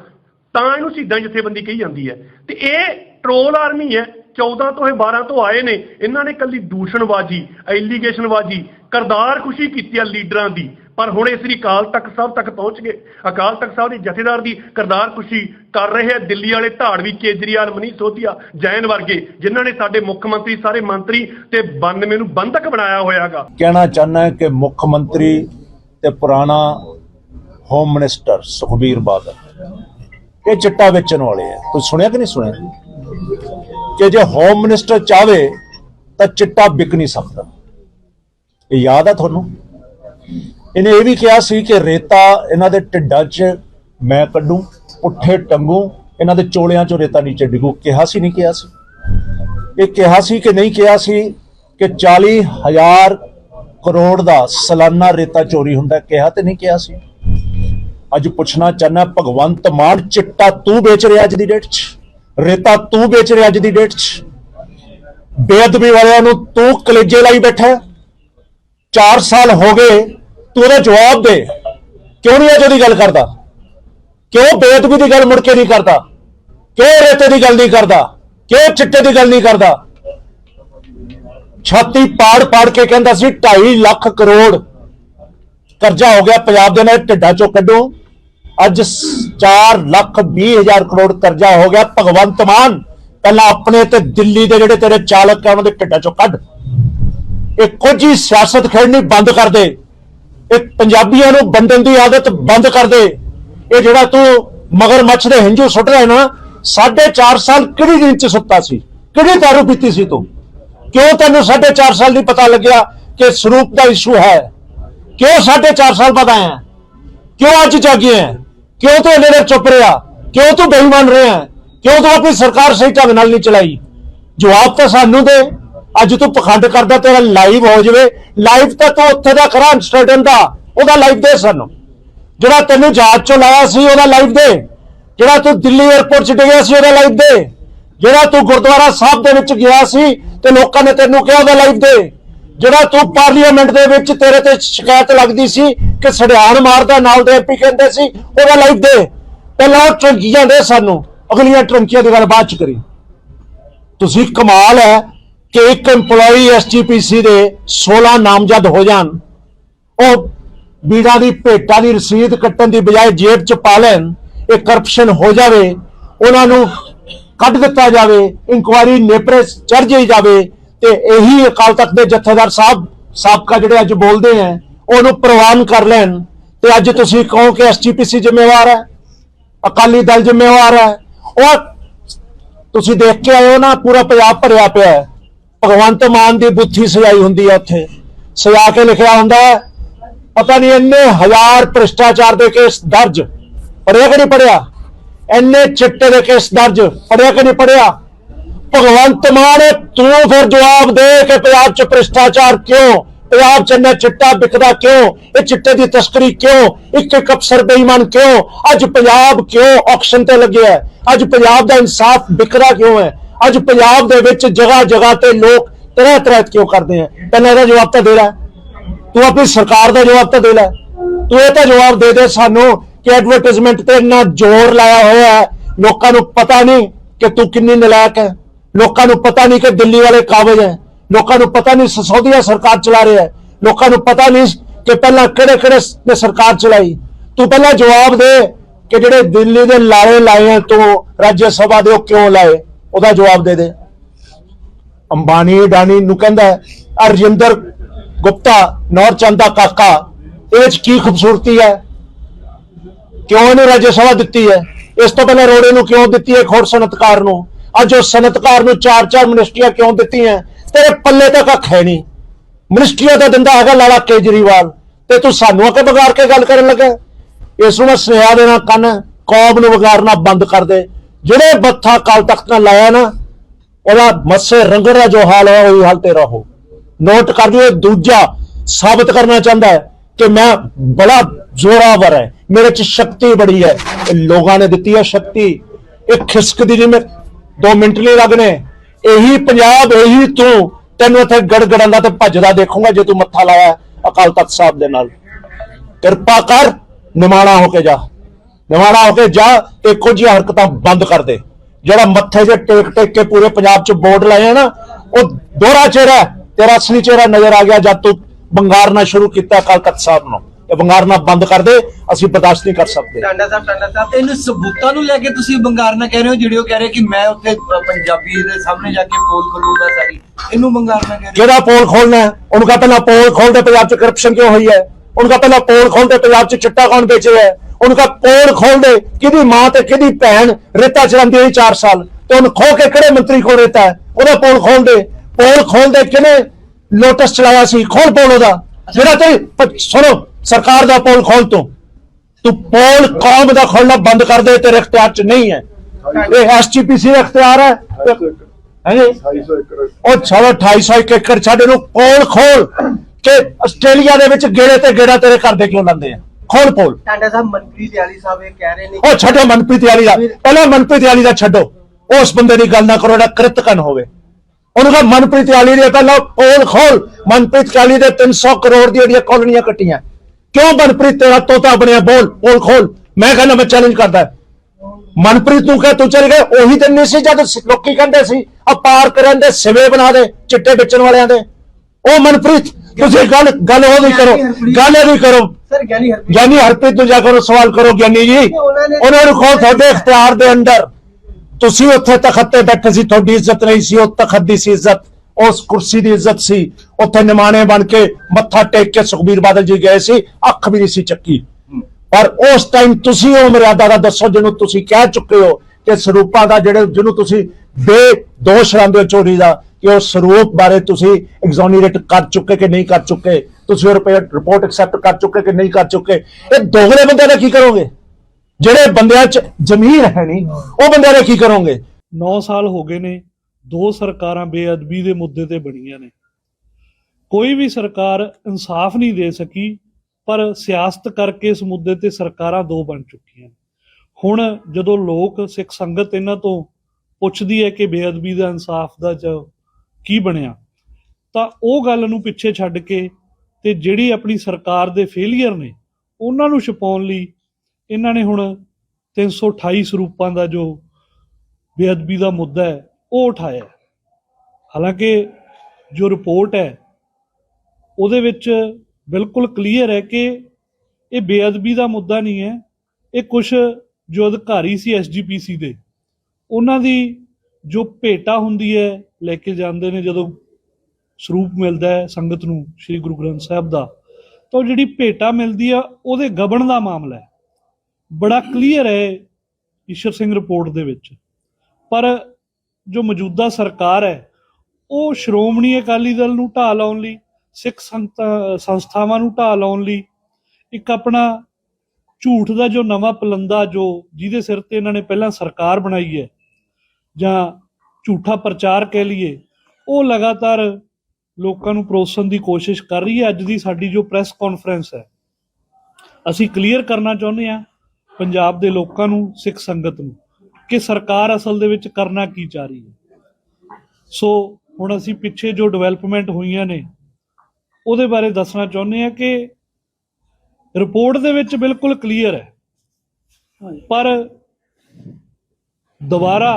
ਤਾਂ ਇਹਨੂੰ ਸ਼ਹੀਦਾਂ ਦੀ ਜਥੇਬੰਦੀ ਕਹੀ ਜਾਂਦੀ ਹੈ। ਤੇ ਇਹ ਟਰੋਲ ਆਰਮੀ ਹੈ 14 ਤੋਂ ਇਹ 12 ਤੋਂ ਆਏ ਨੇ। ਇਹਨਾਂ ਨੇ ਕੱਲੀ ਦੂਸ਼ਣਬਾਜ਼ੀ ਐਲੀਗੇਸ਼ਨਬਾਜ਼ੀ ਕਰਦਾਰ ਖੁਸ਼ੀ ਕੀਤੀ ਆ ਲੀਡਰਾਂ ਦੀ। ਪਰ ਹੁਣ ਇਹ ਸ੍ਰੀ ਅਕਾਲ ਤਖਤ ਸਾਹਿਬ ਤੱਕ ਪਹੁੰਚ ਗਏ। ਅਕਾਲ ਤਖਤ ਸਾਹਿਬ ਦੇ ਜਥੇਦਾਰ ਦੀ ਕਰਦਾਰ ਖੁਸ਼ੀ ਕਰ ਰਹੇ ਆ ਦਿੱਲੀ ਵਾਲੇ ਧਾੜਵੀ ਕੇਜਰੀਵਾਲ, ਮਨੀਸ਼ ਸੋਧੀਆ, ਜੈਨ ਵਰਗੇ, ਜਿਨ੍ਹਾਂ ਨੇ ਸਾਡੇ ਮੁੱਖ ਮੰਤਰੀ, ਸਾਰੇ ਮੰਤਰੀ ਤੇ 92 ਨੂੰ ਬੰਧਕ ਬਣਾਇਆ ਹੋਇਆਗਾ ਕਹਿਣਾ ਚਾਹੁੰਦਾ ਕਿ ਮੁੱਖ ਮੰਤਰੀ ਤੇ ਪੁਰਾਣਾ ਹੋਮ ਮਿਨਿਸਟਰ ਸੁਖਬੀਰ ਬਾਦਲ। ਇਹ ਚਿੱਟਾ ਵੇਚਣ ਵਾਲੇ ਆ। ਤੁਸੀਂ ਸੁਣਿਆ ਕਿ ਨਹੀਂ ਸੁਣਿਆ? ਕਿ ਜੇ ਹੋਮ ਮਿਨਿਸਟਰ ਚਾਵੇ ਤਾਂ ਚਿੱਟਾ ਵਿਕ ਨਹੀਂ ਸਕਦਾ। ਇਹ ਯਾਦ ਆ ਤੁਹਾਨੂੰ? ਇਹਨੇ ਇਹ ਵੀ ਕਿਹਾ ਸੀ ਕਿ ਰੇਤਾ ਇਹਨਾਂ ਦੇ ਢਿੱਡਾਂ 'ਚ ਮੈਂ ਕੱਢੂ, ਪੁੱਠੇ ਟੰਗੂ, ਇਹਨਾਂ ਦੇ ਚੋਲਿਆਂ 'ਚੋਂ ਰੇਤਾ ਨੀਚੇ ਡਿੱਗੂ। ਕਿਹਾ ਸੀ, ਨਹੀਂ ਕਿਹਾ ਸੀ? ਇਹ ਕਿਹਾ ਸੀ ਕਿ ਨਹੀਂ ਕਿਹਾ ਸੀ ਕਿ 40000 ਕਰੋੜ ਦਾ ਸਾਲਾਨਾ ਰੇਤਾ ਚੋਰੀ ਹੁੰਦਾ ਕਿਹਾ ਤੇ ਨਹੀਂ ਕਿਹਾ ਸੀ? ਅੱਜ ਪੁੱਛਣਾ ਚਾਹਨਾ, ਭਗਵੰਤ ਮਾਨ ਚਿੱਟਾ ਤੂੰ ਵੇਚ ਰਿਹਾ ਅੱਜ ਦੀ ਡੇਟ 'ਚ? ਰੇਤਾ ਤੂੰ ਵੇਚ ਰਿਹਾ ਅੱਜ ਦੀ ਡੇਟ 'ਚ? ਬੇਅਦਬੀ ਵਾਲਿਆਂ ਨੂੰ ਤੂੰ ਕਲੇਜੇ ਲਾਈ ਬੈਠਾ 4 ਸਾਲ ਹੋ ਗਏ, ਤੂੰ ਉਹਦਾ ਜਵਾਬ ਦੇ। ਕਿਉਂ ਨਹੀਂ ਅੱਜ ਉਹਦੀ ਗੱਲ ਕਰਦਾ? ਕਿਉਂ ਬੇਅਦਬੀ ਦੀ ਗੱਲ ਮੁੜ ਕੇ ਨਹੀਂ ਕਰਦਾ? ਕਿਉਂ ਰੇਤੇ ਦੀ ਗੱਲ ਨਹੀਂ ਕਰਦਾ? ਕਿਉਂ ਚਿੱਟੇ ਦੀ ਗੱਲ ਨਹੀਂ ਕਰਦਾ? ਛਾਤੀ ਪਾੜ ਪਾੜ ਕੇ ਕਹਿੰਦਾ ਸੀ 2.5 ਲੱਖ ਕਰੋੜ। ਕਰਜ਼ਾ ਹੋ ਗਿਆ, ਪੰਜਾਬ ਦੇ ਨਾਲ ਢਿੱਡਾਂ ਚੋਂ ਕੱਢੋ। ਅੱਜ 4 ਲੱਖ 20 ਹਜ਼ਾਰ ਕਰੋੜ ਕਰਜ਼ਾ ਹੋ ਗਿਆ। ਭਗਵੰਤ ਮਾਨ, ਪਹਿਲਾਂ ਆਪਣੇ ਤੇ ਦਿੱਲੀ ਦੇ ਜਿਹੜੇ ਤੇਰੇ ਚਾਲਕ ਆ, ਉਹਨਾਂ ਦੇ ਢਿੱਡਾਂ ਚੋਂ ਕੱਢ। ਇਹ ਕੁਝ ਹੀ ਸਿਆਸਤ ਖੇਡਣੀ ਬੰਦ ਕਰ ਦੇ। ਇਹ ਪੰਜਾਬੀਆਂ ਨੂੰ ਵੰਡਣ ਦੀ ਆਦਤ ਬੰਦ ਕਰ ਦੇ। ਇਹ ਜਿਹੜਾ ਤੂੰ ਮਗਰਮੱਛ ਦੇ ਹਿੰਜੂ ਸੁੱਟ ਰਿਹਾ ਨਾ, ਸਾਢੇ 4 ਸਾਲ ਕਿਹੜੀ ਨੀਂਦ ਚ ਸੁੱਤਾ ਸੀ? ਕਿਹੜੀ ਦਾਰੂ ਪੀਤੀ ਸੀ ਤੂੰ? ਕਿਉਂ ਤੈਨੂੰ ਸਾਢੇ 4 ਸਾਲ ਨਹੀਂ ਪਤਾ ਲੱਗਿਆ ਕਿ ਸਰੂਪ ਦਾ ਇਸ਼ੂ ਹੈ? ਕਿਉਂ ਸਾਢੇ 4 ਸਾਲ ਬਾਅਦ ਆਇਆ? ਕਿਉਂ ਅੱਜ ਜਾਗਿਆ ਹੈ? ਕਿਉਂ ਤੂੰ ਇੰਨੇ ਦੇਰ ਚੁੱਪ ਰਿਹਾ? ਕਿਉਂ ਤੂੰ ਬੇਈਮਾਨ ਰਿਹਾ? ਕਿਉਂ ਤੂੰ ਆਪਣੀ ਸਰਕਾਰ ਸਹੀ ਢੰਗ ਨਾਲ ਨਹੀਂ ਚਲਾਈ? ਜਵਾਬ ਤਾਂ ਸਾਨੂੰ ਦੇ। ਅੱਜ ਤੂੰ ਪਖੰਡ ਕਰਦਾ ਤੇਰਾ ਲਾਈਵ ਹੋ ਜਾਵੇ। ਲਾਈਵ ਤਾਂ ਤੂੰ ਉੱਥੇ ਦਾ ਕਰਾਂ ਸਟੇਡੀਅਮ ਦਾ। ਉਹਦਾ ਲਾਈਵ ਦੇ ਸਾਨੂੰ। ਜਿਹੜਾ ਤੈਨੂੰ ਜਹਾਜ਼ ਚੋਂ ਲਾਇਆ ਸੀ, ਉਹਦਾ ਲਾਈਵ ਦੇ। ਜਿਹੜਾ ਤੂੰ ਦਿੱਲੀ 에ਅਰਪੋਰਟ 'ਚ ਡਿੱਗਿਆ ਸੀ, ਉਹਦਾ ਲਾਈਵ ਦੇ। ਜਿਹੜਾ ਤੂੰ ਗੁਰਦੁਆਰਾ ਸਾਹਿਬ ਦੇ ਵਿੱਚ ਗਿਆ ਸੀ ਤੇ ਲੋਕਾਂ ਨੇ ਤੈਨੂੰ ਕਿਹਾ, ਉਹਦਾ ਲਾਈਵ ਦੇ। ਜਿਹੜਾ ਤੂੰ ਪਾਰਲੀਮੈਂਟ ਦੇ ਵਿੱਚ ਤੇਰੇ ਤੇ ਸ਼ਿਕਾਇਤ ਲੱਗਦੀ ਸੀ ਕਿ ਸੜਿਆਣ ਮਾਰਦਾ, ਨਾਲ ਦੇ ਐਮਪੀ ਕਹਿੰਦੇ ਸੀ, ਉਹਦਾ ਲਾਈਵ ਦੇ। ਪਹਿਲਾਂ ਉਹ ਟਰੰਕੀਆਂ ਦੇ ਸਾਨੂੰ। ਅਗਲੀਆਂ ਟਰੰਕੀਆਂ ਦੀ ਗੱਲ ਬਾਅਦ ਚ ਕਰੀ। ਤੁਸੀਂ ਕਮਾਲ ਹੈ ਕਿ ਇੱਕ EMPLOYEE ਐਸਜੀਪੀਸੀ ਦੇ 16 ਨਾਮਜ਼ਦ ਹੋ ਜਾਣ। ਉਹ ਬੀੜਾਂ ਦੀ, ਭੇਟਾਂ ਦੀ, ਰਸੀਦ ਕੱਟਣ ਦੀ ਬਜਾਏ ਜੇਬ 'ਚ ਪਾ ਲੈਣ। ਇਹ ਕਰਪਸ਼ਨ ਹੋ ਜਾਵੇ, ਉਹਨਾਂ ਨੂੰ ਕੱਢ ਦਿੱਤਾ ਜਾਵੇ ਇਨਕੁਆਇਰੀ ਨੇਪਰੇ ਚੜ ਜਾਈ ਜਾਵੇ। ਤੇ ਇਹੀ ਅਕਾਲ ਤਖਤ ਦੇ ਜਥੇਦਾਰ ਸਾਹਿਬ, ਸਾਬਕਾ ਜਿਹੜੇ ਅੱਜ ਬੋਲਦੇ ਆ ਉਹਨੂੰ ਪ੍ਰਵਾਨ ਕਰ ਲੈਣ। ਤੇ ਅੱਜ ਤੁਸੀਂ ਕਹੋ ਕਿ ਐਸਜੀਪੀਸੀ ਜ਼ਿੰਮੇਵਾਰ ਹੈ, ਅਕਾਲੀ ਦਲ ਜ਼ਿੰਮੇਵਾਰ ਹੈ। ਉਹ ਤੁਸੀਂ ਦੇਖ ਕੇ ਆਇਓ ਨਾ, ਪੂਰਾ ਪੰਜਾਬ ਭਰਿਆ ਪਿਆ ਹੈ। ਭਗਵੰਤ ਮਾਨ ਦੀ ਬੁੱਥੀ ਸਜਾਈ ਹੁੰਦੀ ਹੈ ਉੱਥੇ। ਸਜਾ ਕੇ ਲਿਖਿਆ ਹੁੰਦਾ ਹੈ, ਪਤਾ ਨਹੀਂ ਇੰਨੇ ਹਜ਼ਾਰ ਭ੍ਰਿਸ਼ਟਾਚਾਰ ਦੇ ਕੇਸ ਦਰਜ। ਪੜਿਆ ਕਿ ਨਹੀਂ ਪੜਿਆ ਇੰਨੇ ਚਿੱਟੇ ਦੇ ਕੇਸ ਦਰਜ। ਪੜਿਆ ਕਿ ਨਹੀਂ ਪੜਿਆ ਭਗਵੰਤ ਮਾਨ, ਤੂੰ ਫਿਰ ਜਵਾਬ ਦੇ ਕਿ ਪੰਜਾਬ 'ਚ ਭ੍ਰਿਸ਼ਟਾਚਾਰ ਕਿਉਂ ਪੰਜਾਬ 'ਚ ਇੰਨਾ ਚਿੱਟਾ ਵਿਕਦਾ ਕਿਉਂ? ਇਹ ਚਿੱਟੇ ਦੀ ਤਸਕਰੀ ਕਿਉਂ? ਇੱਕ ਇੱਕ ਅਫਸਰ ਬੇਈਮਾਨ ਕਿਉਂ? ਅੱਜ ਪੰਜਾਬ ਕਿਉਂ ਆਕਸ਼ਨ ਤੇ ਲੱਗਿਆ ਹੈ ਅੱਜ ਪੰਜਾਬ ਦਾ ਇਨਸਾਫ ਵਿਕਦਾ ਕਿਉਂ ਹੈ? ਅੱਜ ਪੰਜਾਬ ਦੇ ਵਿੱਚ ਜਗ੍ਹਾ ਜਗ੍ਹਾ ਤੇ ਲੋਕ ਤਰ੍ਹਾਂ ਤਰ੍ਹਾਂ ਕਿਉਂ ਕਰਦੇ ਆ? ਪਹਿਲਾਂ ਇਹਦਾ ਜਵਾਬ ਤਾਂ ਦੇ ਲੈ। ਤੂੰ ਆਪਣੀ ਸਰਕਾਰ ਦਾ ਜਵਾਬ ਤਾਂ ਦੇ ਲੈ। ਤੂੰ ਇਹ ਤਾਂ ਜਵਾਬ ਦੇ ਦੇ ਸਾਨੂੰ ਕਿ ਐਡਵਰਟਾਈਜ਼ਮੈਂਟ ਤੇ ਇੰਨਾ ਜ਼ੋਰ ਲਾਇਆ ਹੋਇਆ ਹੈ। ਲੋਕਾਂ ਨੂੰ ਪਤਾ ਨਹੀਂ ਕਿ ਤੂੰ ਕਿੰਨੀ ਨਲਾਇਕ ਹੈ। ਲੋਕਾਂ ਨੂੰ ਪਤਾ ਨਹੀਂ ਕਿ ਦਿੱਲੀ ਵਾਲੇ ਕਾਬਜ ਹੈ। ਲੋਕਾਂ ਨੂੰ ਪਤਾ ਨਹੀਂ ਸਸੌਦੀਆ ਸਰਕਾਰ ਚਲਾ ਰਿਹਾ ਹੈ। ਲੋਕਾਂ ਨੂੰ ਪਤਾ ਨਹੀਂ ਕਿ ਪਹਿਲਾਂ ਕਿਹੜੇ ਕਿਹੜੇ ਨੇ ਸਰਕਾਰ ਚਲਾਈ। ਤੂੰ ਪਹਿਲਾਂ ਜਵਾਬ ਦੇ ਕਿ ਜਿਹੜੇ ਦਿੱਲੀ ਦੇ ਲਾਰੇ ਲਾਏ ਆ ਤੂੰ ਰਾਜ ਸਭਾ ਦੇ ਉਹ ਕਿਉਂ ਲਾਏ? ਉਹਦਾ ਜਵਾਬ ਦੇ ਦੇ। ਅੰਬਾਨੀ ਡਾਨੀ ਨੂੰ ਕਹਿੰਦਾ ਹੈ, ਰਜਿੰਦਰ ਗੁਪਤਾ ਨੌਰਚੰਦ ਦਾ ਕਾਕਾ ਇਹ ਚ ਕੀ ਖੂਬਸੂਰਤੀ ਹੈ? ਕਿਉਂ ਇਹਨੂੰ ਰਾਜ ਸਭਾ ਦਿੱਤੀ ਹੈ? ਇਸ ਤੋਂ ਪਹਿਲਾਂ ਰੋੜੇ ਨੂੰ ਕਿਉਂ ਦਿੱਤੀ ਹੈ ਇੱਕ ਹੋਰ ਸਨਅਤਕਾਰ ਨੂੰ? ਅੱਜ ਉਹ ਸਨਅਤਕਾਰ ਨੂੰ ਚਾਰ ਚਾਰ ਮਿਨਿਸਟਰੀਆਂ ਕਿਉਂ ਦਿੱਤੀਆਂ? ਤੇਰੇ ਪੱਲੇ ਤਾਂ ਕੱਖ ਹੈ ਨਹੀਂ। ਮਿਨਿਸਟਰੀਆਂ ਦਾ ਦਿੰਦਾ ਹੈਗਾ ਲਾਲਾ ਕੇਜਰੀਵਾਲ। ਤੇ ਤੂੰ ਸਾਨੂੰ ਆ ਕੇ ਵਿਗਾੜ ਕੇ ਗੱਲ ਕਰਨ ਲੱਗਾ ਇਸ ਨੂੰ ਮੈਂ ਸੁਨੇਹਾ ਦੇਣਾ ਕੰਨ, ਕੌਮ ਨੂੰ ਵਿਗਾੜਨਾ ਬੰਦ ਕਰ ਦੇ। ਜਿਹੜੇ ਬੱਥਾ ਕਾਲ ਤਖਤ ਨਾਲ ਲਾਇਆ ਨਾ, ਉਹਦਾ ਮੱਸੇ ਰੰਗੜ ਦਾ ਜੋ ਹਾਲ ਹੋਇਆ, ਉਹੀ ਹਾਲ ਤੇਰਾ ਹੋ। ਨੋਟ ਕਰ ਦਿਓ, ਇਹ ਦੂਜਾ ਸਾਬਤ ਕਰਨਾ ਚਾਹੁੰਦਾ ਹੈ ਕਿ ਮੈਂ ਬੜਾ ਜ਼ੋਰਾਵਰ ਹੈ। ਮੇਰੇ ਚ ਸ਼ਕਤੀ ਬੜੀ ਹੈ। ਇਹ ਲੋਕਾਂ ਨੇ ਦਿੱਤੀ ਹੈ ਸ਼ਕਤੀ। ਇਹ ਖਿਸਕਦੀ ਜਿਵੇਂ 2 ਮਿੰਟ ਨਹੀਂ ਲੱਗਣੇ। ਇਹੀ ਪੰਜਾਬ, ਇਹੀ ਤੂੰ। ਤੈਨੂੰ ਇੱਥੇ ਗੜਗੜਾਂਦਾ ਤੇ ਭੱਜਦਾ ਦੇਖੂੰਗਾ ਜੇ ਤੂੰ ਮੱਥਾ ਲਾਇਆ ਅਕਾਲ ਤਖਤ ਸਾਹਿਬ ਦੇ ਨਾਲ। ਕਿਰਪਾ ਕਰ, ਨਿਮਾਣਾ ਹੋ ਕੇ ਜਾ। ਨਿਮਾਣਾ ਹੋ ਕੇ ਜਾ ਤੇ ਕੁਝ ਜਿਹੀਆਂ ਹਰਕਤਾਂ ਬੰਦ ਕਰ ਦੇ। ਜਿਹੜਾ ਮੱਥੇ 'ਤੇ ਟੇਕ ਟੇਕ ਕੇ ਪੂਰੇ ਪੰਜਾਬ 'ਚ ਬੋਰਡ ਲਾਏ ਆ ਨਾ, ਉਹ ਦੋਹਰਾ ਚਿਹਰਾ ਤੇਰਾ ਅਸਲੀ ਚਿਹਰਾ ਨਜ਼ਰ ਆ ਗਿਆ ਜਦ ਤੂੰ ਬੰਗਾਰਨਾ ਸ਼ੁਰੂ ਕੀਤਾ ਅਕਾਲ ਤਖਤ ਸਾਹਿਬ ਨੂੰ। ਇਹ ਬੰਗਾਰਨਾ ਬੰਦ ਕਰ ਦੇ ਅਸੀਂ ਬਰਦਾਸ਼ਤ ਨਹੀਂ ਕਰ ਸਕਦੇ। ਟਾਂਡਾ ਸਾਹਿਬ ਟਾਂਡਾ ਸਾਹਿਬ ਇਹਨੂੰ ਸਬੂਤਾਂ ਨੂੰ ਲੈ ਕੇ ਤੁਸੀਂ ਬੰਗਾਰਨਾ ਕਹਿ ਰਹੇ ਹੋ ਜਿਹੜੇ ਉਹ ਕਹਿ ਰਹੇ ਕਿ ਮੈਂ ਉੱਥੇ ਪੰਜਾਬੀ ਦੇ ਸਾਹਮਣੇ ਜਾ ਕੇ ਪੋਲ ਖੋਲੂਗਾ ਸਾਰੀ। ਇਹਨੂੰ ਬੰਗਾਰਨਾ ਕਹਿ ਰਹੇ ਕਿਹੜਾ ਪੋਲ ਖੋਲਣਾ? ਉਹਨੂੰ ਕਹ ਪਹਿਲਾਂ ਪੋਲ ਖੋਲ ਦੇ ਪੰਜਾਬ 'ਚ ਕਰਪਸ਼ਨ ਕਿਉਂ ਹੋਈ ਹੈ? ਉਹਨੂੰ ਕਹ ਪਹਿਲਾਂ ਪੋਲ ਖੋਲ ਦੇ ਪੰਜਾਬ 'ਚ ਚਿੱਟਾ ਕੌਣ ਵੇਚ ਰਿਹਾ ਹੈ? ਉਹਨੂੰ ਕਹ ਪੋਲ ਖੋਲ ਦੇ ਕਿਹਦੀ ਮਾਂ ਤੇ ਕਿਹਦੀ ਭੈਣ ਰੇਤਾ ਚਲਾਉਂਦੀ ਹੋਈ 4 ਸਾਲ? ਤੇ ਉਹਨੂੰ ਖੋ ਕੇ ਕਿਹੜੇ ਮੰਤਰੀ ਕੋਲ ਰੇਤਾ ਹੈ? ਉਹਦਾ ਪੋਲ ਖੋਲ ਦੇ ਪੋਲ ਖੋਲ ਦੇ ਕਿਹਨੇ? ਲੋਟਸ ਚਲਾਇਆ ਸੀ। ਖੋਲ ਪੋਲ ਉਹਦਾ। ਜਿਹੜਾ ਤੇ ਸੁਣੋ ਸਰਕਾਰ ਦਾ ਪੋਲ ਖੋਲ ਤੂੰ। ਤੂੰ ਪੋਲ ਕੌਮ ਦਾ ਖੋਲਣਾ ਬੰਦ ਕਰ ਦੇ ਤੇਰੇ ਇਖਤਿਆਰ 'ਚ ਨਹੀਂ ਹੈ। ਇਹ ਐਸਜੀਪੀਸੀ ਦਾ ਇਖਤਿਆਰ ਹੈ। ਹਾਂਜੀ ਉਹ ਛਾਵਾ 250 ਏਕੜ ਛੱਡ ਨੂੰ ਪੋਲ ਖੋਲ ਕਿ ਆਸਟ੍ਰੇਲੀਆ ਦੇ ਵਿੱਚ ਗੇੜੇ ਤੇ ਗੇੜਾ ਤੇਰੇ ਘਰ ਦੇ ਕਿਉਂ ਲੰਦੇ ਆ? ਖੋਲ ਪੋਲ। ਟਾਂਡਾ ਸਾਹਿਬ ਮਨਪ੍ਰੀਤ ਯਾਲੀ ਸਾਹਿਬ ਇਹ ਕਹਿ ਰਹੇ ਨੇ ਉਹ ਛੱਡੋ ਮਨਪ੍ਰੀਤ ਵਾਲੀ ਦਾ। ਪਹਿਲਾਂ ਮਨਪ੍ਰੀਤ ਵਾਲੀ ਦਾ ਛੱਡੋ। ਉਸ ਬੰਦੇ ਦੀ ਗੱਲ ਨਾ ਕਰੋ ਜਿਹੜਾ ਕ੍ਰਿਤਕਨ ਹੋਵੇ। ਉਹਨੂੰ ਕਹ ਮਨਪ੍ਰੀਤ ਵਾਲੀ ਦੇ ਪਹਿਲਾਂ ਪੋਲ ਖੋਲ। ਮਨਪ੍ਰੀਤ ਵਾਲੀ ਦੇ 300 ਕਰੋੜ ਦੀ ਜਿਹੜੀਆਂ ਕਾਲੋਨੀਆਂ ਕੱਟੀਆਂ। ਕਿਉਂ ਮਨਪ੍ਰੀਤ ਤੇਰਾ ਤੋਤਾ ਬਣਿਆ? ਬੋਲ ਪੋਲ ਖੋਲ। ਮੈਂ ਕਹਿੰਦਾ ਮੈਂ ਚੈਲੰਜ ਕਰਦਾ। ਮਨਪ੍ਰੀਤ ਨੂੰ ਕਹ ਤੂੰ ਚਲ ਗਿਆ ਉਹੀ ਦਿਨ ਨਹੀਂ ਸੀ ਜਦ ਲੋਕੀ ਕਹਿੰਦੇ ਸੀ ਆ ਪਾਰ ਕਰਨ ਦੇ ਸਿਵੇ ਬਣਾ ਦੇ ਚਿੱਟੇ ਵੇਚਣ ਵਾਲਿਆਂ ਦੇ। ਉਹ ਮਨਪ੍ਰੀਤ ਤੁਸੀਂ ਗੱਲ ਗੱਲ ਉਹ ਵੀ ਕਰੋ। ਗੱਲ ਇਹ ਵੀ ਕਰੋ। ਸਰ ਗਿਆਨੀ ਹਰਪ੍ਰੀਤ। ਗਿਆਨੀ ਹਰਪ੍ਰੀਤ ਨੂੰ ਜਾ ਕੇ ਉਹਨੂੰ ਸਵਾਲ ਕਰੋ ਗਿਆਨੀ ਜੀ। ਉਹਨਾਂ ਨੇ- ਕਹੋ ਤੁਹਾਡੇ ਇਖਤਿਆਰ ਦੇ ਅੰਦਰ। ਤੁਸੀਂ ਉੱਥੇ ਤਖਤ ਤੇ ਬੈਠੇ ਸੀ ਤੁਹਾਡੀ ਇੱਜ਼ਤ ਨਹੀਂ ਸੀ ਉਹ ਤਖਤ ਦੀ ਸੀ ਇੱਜ਼ਤ। ਉਸ ਕੁਰਸੀ ਦੀ ਇੱਜ਼ਤ ਸੀ। ਉੱਥੇ ਨਿਮਾਣੇ ਬਣ ਕੇ ਮੱਥਾ ਟੇਕ ਕੇ ਸੁਖਬੀਰ ਬਾਦਲ ਜੀ ਗਏ ਸੀ, ਅੱਖ ਵੀ ਨਹੀਂ ਸੀ ਚੱਕੀ। ਪਰ ਉਸ ਟਾਈਮ ਤੁਸੀਂ ਉਹ ਮਰਿਆਦਾ ਦਾ ਦੱਸੋ ਜਿਹਨੂੰ ਤੁਸੀਂ ਕਹਿ ਚੁੱਕੇ ਹੋ ਕਿ ਸਰੂਪਾਂ ਦਾ ਜਿਹੜੇ ਜਿਹਨੂੰ ਤੁਸੀਂ ਬੇਦੋਸ਼ ਲਾਉਂਦੇ ਹੋ ਚੋਰੀ ਦਾ, ਕਿ ਉਹ ਸਰੂਪ ਬਾਰੇ ਤੁਸੀਂ ਐਗਜ਼ੋਨਰੇਟ ਕਰ ਚੁੱਕੇ ਕਿ ਨਹੀਂ ਕਰ ਚੁੱਕੇ? ਤੁਸੀਂ ਉਹ ਰਿਪੋਰਟ ਐਕਸੈਪਟ ਕਰ ਚੁੱਕੇ ਕਿ ਨਹੀਂ ਕਰ ਚੁੱਕੇ? ਇਹ ਦੋਗਲੇ ਬੰਦਿਆਂ ਦਾ ਕੀ ਕਰੋਗੇ? ਜਿਹੜੇ ਬੰਦਿਆਂ 'ਚ ਜ਼ਮੀਰ ਹੈ ਨਹੀਂ, ਉਹ ਬੰਦਿਆਂ ਦਾ ਕੀ ਕਰੋਗੇ? 9 ਸਾਲ ਹੋ ਗਏ ਨੇ ਦੋ ਸਰਕਾਰਾਂ ਬੇਅਦਬੀ ਦੇ ਮੁੱਦੇ ਤੇ ਬਣੀਆਂ ਨੇ। ਕੋਈ ਵੀ ਸਰਕਾਰ ਇਨਸਾਫ ਨਹੀਂ ਦੇ ਸਕੀ, ਪਰ ਸਿਆਸਤ ਕਰਕੇ ਇਸ ਮੁੱਦੇ ਤੇ ਸਰਕਾਰਾਂ ਦੋ ਬਣ ਚੁੱਕੀਆਂ ਨੇ। ਹੁਣ ਜਦੋਂ ਲੋਕ ਸਿੱਖ ਸੰਗਤ ਇਹਨਾਂ ਤੋਂ ਪੁੱਛਦੀ ਹੈ ਕਿ ਬੇਅਦਬੀ ਦਾ ਇਨਸਾਫ ਦਾ ਚ ਕੀ ਬਣਿਆ, ਤਾਂ ਉਹ ਗੱਲ ਨੂੰ ਪਿੱਛੇ ਛੱਡ ਕੇ ਤੇ ਜਿਹੜੀ ਆਪਣੀ ਸਰਕਾਰ ਦੇ ਫੇਲੀਅਰ ਨੇ, ਉਹਨਾਂ ਨੂੰ ਛਪਾਉਣ ਲਈ ਇਹਨਾਂ ਨੇ ਹੁਣ 328 ਸਰੂਪਾਂ ਦਾ ਜੋ ਬੇਅਦਬੀ ਦਾ ਮੁੱਦਾ ਹੈ ਉਹ ਉਠਾਇਆ। ਹਾਲਾਂਕਿ ਜੋ ਰਿਪੋਰਟ ਹੈ, ਉਹਦੇ ਵਿੱਚ ਬਿਲਕੁਲ ਕਲੀਅਰ ਹੈ ਕਿ ਇਹ ਬੇਅਦਬੀ ਦਾ ਮੁੱਦਾ ਨਹੀਂ ਹੈ। ਇਹ ਕੁਝ ਜੋ ਅਧਿਕਾਰੀ ਸੀ ਐਸਜੀਪੀਸੀ ਦੇ, ਉਹਨਾਂ ਦੀ ਜੋ ਭੇਟਾ ਹੁੰਦੀ ਹੈ, ਲੈ ਕੇ ਜਾਂਦੇ ਨੇ ਜਦੋਂ ਸਰੂਪ ਮਿਲਦਾ ਹੈ ਸੰਗਤ ਨੂੰ, ਸ੍ਰੀ ਗੁਰੂ ਗ੍ਰੰਥ ਸਾਹਿਬ ਦਾ, ਤਾਂ ਉਹ ਜਿਹੜੀ ਭੇਟਾ ਮਿਲਦੀ ਆ, ਉਹਦੇ ਗਬਣ ਦਾ ਮਾਮਲਾ ਹੈ। ਬੜਾ ਕਲੀਅਰ ਹੈ ਈਸ਼ਰ ਸਿੰਘ ਰਿਪੋਰਟ ਦੇ ਵਿੱਚ। ਪਰ ਜੋ ਮੌਜੂਦਾ ਸਰਕਾਰ ਹੈ, ਉਹ ਸ਼੍ਰੋਮਣੀ ਅਕਾਲੀ ਦਲ ਨੂੰ ਢਾਹ ਲਾਉਣ ਲਈ, ਸਿੱਖ ਸੰਗਤਾਂ- ਸੰਸਥਾਵਾਂ ਨੂੰ ਢਾਹ ਲਾਉਣ ਲਈ, ਇੱਕ ਆਪਣਾ ਝੂਠ ਦਾ ਜੋ ਨਵਾਂ ਪਲੰਦਾ ਜੋ ਜਿਹਦੇ ਸਿਰ ਤੇ ਇਹਨਾਂ ਨੇ ਪਹਿਲਾਂ ਸਰਕਾਰ ਬਣਾਈ ਹੈ, ਜਾਂ ਝੂਠਾ ਪ੍ਰਚਾਰ ਕਹਿ ਲਈਏ, ਉਹ ਲਗਾਤਾਰ ਲੋਕਾਂ ਨੂੰ ਪਰੋਸਣ ਦੀ ਕੋਸ਼ਿਸ਼ ਕਰ ਰਹੀ ਹੈ। ਅੱਜ ਦੀ ਸਾਡੀ ਜੋ ਪ੍ਰੈਸ ਕਾਨਫਰੰਸ ਹੈ, ਅਸੀਂ ਕਲੀਅਰ ਕਰਨਾ ਚਾਹੁੰਦੇ ਹਾਂ ਪੰਜਾਬ ਦੇ ਲੋਕਾਂ ਨੂੰ, ਸਿੱਖ ਸੰਗਤ ਨੂੰ। ਕਿ ਸਰਕਾਰ ਅਸਲ ਦੇ ਵਿੱਚ ਕਰਨਾ ਕੀ ਚਾਹ ਰਹੀ ਹੈ। ਸੋ ਹੁਣ ਅਸੀਂ ਪਿੱਛੇ ਜੋ ਡਿਵੈਲਪਮੈਂਟ ਹੋਈਆਂ ਨੇ ਉਹਦੇ ਬਾਰੇ ਦੱਸਣਾ ਚਾਹੁੰਦੇ ਹਾਂ ਕਿ ਰਿਪੋਰਟ ਦੇ ਵਿੱਚ ਬਿਲਕੁਲ ਕਲੀਅਰ ਹੈ। ਪਰ ਦੁਬਾਰਾ